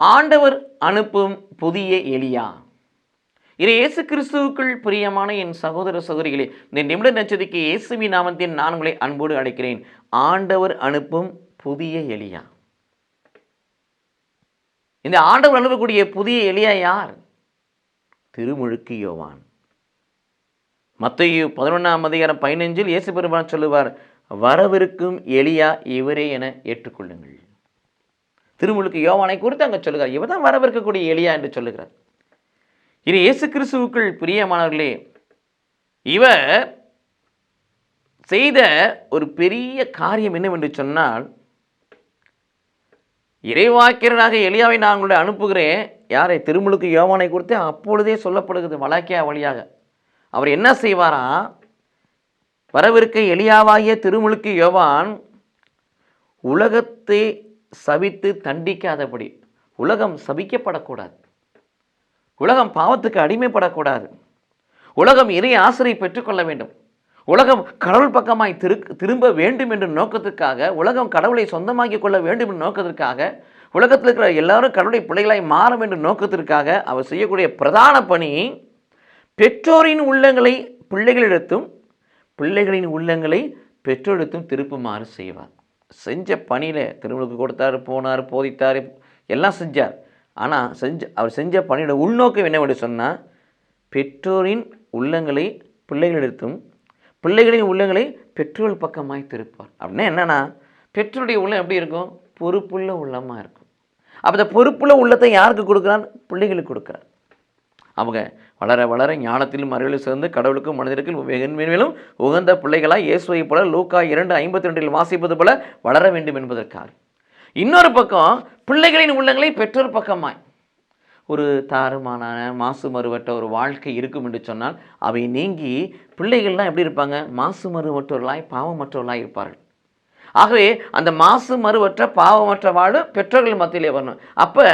ஆண்டவர் அனுப்பும் புதிய எலியா? இது இயேசு கிறிஸ்துவுக்குள் பிரியமான என் சகோதர சகோதரிகளே இந்த நிமிட நச்சதிக்கு இயேசுவி நாமத்தின் நான் உங்களை அன்போடு அழைக்கிறேன். ஆண்டவர் அனுப்பும் புதிய எலியா? இந்த ஆண்டவர் அனுப்பக்கூடிய புதிய எலியா யார்? திருமுழுக்கு யோவான். மத்தையு பதினொன்றாம் அதிகாரம் பதினஞ்சில் இயேசு பெருமான் சொல்லுவார் வரவிருக்கும் எலியா இவரே என ஏற்றுக்கொள்ளுங்கள். திருமுழுக்கு யோவானை குறித்து அங்கே சொல்லுகிறார். இவர் தான் வரவிருக்கக்கூடிய எளியா என்று சொல்லுகிறார். இது இயேசு கிறிஸ்துவுக்குள் பிரியமானவர்களே இவர் செய்த ஒரு பெரிய காரியம் என்னவென்று சொன்னால் இறைவாக்கியராக எளியாவை நான் உங்களை அனுப்புகிறேன். யாரை? திருமுழுக்கு யோவானை குறித்து அப்பொழுதே சொல்லப்படுகிறது வழக்கியா வழியாக. அவர் என்ன செய்வாரா? வரவிருக்க எளியாவாகிய திருமுழுக்கு யோவான் உலகத்தை சவித்து தண்டிக்காதபடி. உலகம் சபிக்கப்படக்கூடாது. உலகம் பாவத்துக்கு அடிமைப்படக்கூடாது. உலகம் இறை ஆசிரியை பெற்றுக்கொள்ள வேண்டும். உலகம் கடவுள் பக்கமாய் திரு திரும்ப வேண்டும் என்ற நோக்கத்திற்காக உலகம் கடவுளை சொந்தமாக்கிக் கொள்ள வேண்டும் என்ற நோக்கத்திற்காக உலகத்தில் இருக்கிற எல்லாரும் கடவுளை பிள்ளைகளாய் மாறும் என்ற நோக்கத்திற்காக அவர் செய்யக்கூடிய பிரதான பணி பெற்றோரின் உள்ளங்களை பிள்ளைகளிடத்தும் பிள்ளைகளின் உள்ளங்களை பெற்றோரிடத்தும் திருப்புமாறு செய்வார். செஞ்ச பணியில் திருமணத்துக்கு கொடுத்தாரு போனார் போதித்தார் எல்லாம் செஞ்சார். ஆனால் செஞ்ச அவர் செஞ்ச பணியோட உள்நோக்கம் என்னவென்று சொன்னால் பெற்றோரின் உள்ளங்களை பிள்ளைகளிடத்தும் பிள்ளைகளின் உள்ளங்களை பெற்றோர் பக்கமாய் திருப்பார் அப்படின்னா என்னென்னா பெற்றோருடைய உள்ளம் எப்படி இருக்கும்? பொறுப்புள்ள உள்ளமாக இருக்கும். அப்போ இந்த பொறுப்புள்ள உள்ளத்தை யாருக்கு கொடுக்குறான்? பிள்ளைகளுக்கு கொடுக்குறான் அவங்க வளர வளர ஞானத்திலும் அறிவிலும் சேர்ந்து கடவுளுக்கும் மனிதருக்கும் மேலும் உகந்த பிள்ளைகளாக இயேசுவை போல லூக்கா இரண்டு ஐம்பத்தி ரெண்டில் வாசிப்பது போல வளர வேண்டும் என்பதற்காக. இன்னொரு பக்கம் பிள்ளைகளின் உள்ளங்களை பெற்றோர் பக்கமாய். ஒரு தாறுமானான மாசு மறுவற்ற ஒரு வாழ்க்கை இருக்கும் என்று சொன்னால் அவை நீங்கி பிள்ளைகள்லாம் எப்படி இருப்பாங்க? மாசு மறுவற்றவர்களாய் பாவமற்றவர்களாய் இருப்பார்கள். ஆகவே அந்த மாசு மறுவற்ற பாவமற்ற வாழும் பெற்றோர்கள் மத்தியிலே வரணும். அப்போ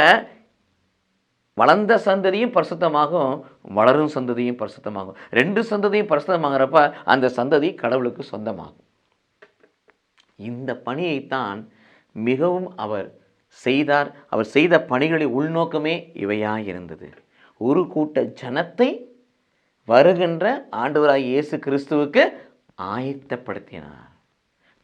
வளர்ந்த சந்ததியும் பரிசுத்தமாகும் வளரும் சந்ததியும் பரிசுத்தமாகும். ரெண்டு சந்ததியும் பரிசுத்தமாகிறப்ப அந்த சந்ததி கடவுளுக்கு சொந்தமாகும். இந்த பணியைத்தான் மிகவும் அவர் செய்தார். அவர் செய்த பணிகளின் உள்நோக்கமே இவையாக இருந்தது ஒரு கூட்ட ஜனத்தை வருகின்ற ஆண்டவராய் இயேசு கிறிஸ்துவுக்கு ஆயத்தப்படுத்தினார்.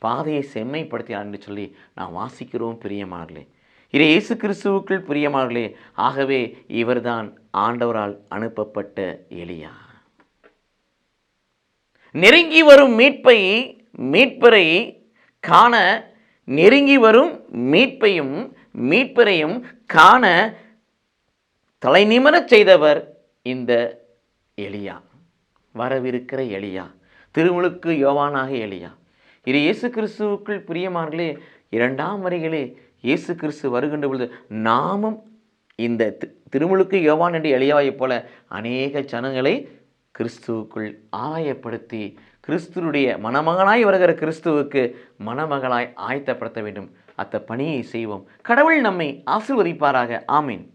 பாதையை செம்மைப்படுத்தினார் என்று சொல்லி நான் வாசிக்கிறோம் பிரியமானர்களே இது இயேசு கிறிஸ்துவுக்குள் பிரியமானர்களே ஆகவே இவர்தான் ஆண்டவரால் அனுப்பப்பட்ட எலியா. நெருங்கி வரும் மீட்பை மீட்பரை காண நெருங்கி வரும் மீட்பையும் மீட்பரையும் காண தலை நிமிரச் செய்தவர் இந்த எலியா. வரவிருக்கிற எலியா. திருமுழுக்கு யோவானாக எலியா. இது இயேசு கிறிஸ்துவுக்குள் பிரியமார்களே இரண்டாம் வரிகளே இயேசு கிறிஸ்து வருகின்ற பொழுது நாமும் இந்த தி- திருமுழுக்கு யோவான் என்று எளியாவைப் போல அநேக ஜனங்களை கிறிஸ்துவுக்குள் ஆயப்படுத்தி கிறிஸ்துவனுடைய மணமகனாய் வருகிற கிறிஸ்துவுக்கு மணமகளாய் ஆயத்தப்படுத்த வேண்டும். அத்த பணியை செய்வோம். கடவுள் நம்மை ஆசிர்வதிப்பாராக. ஆமீன்.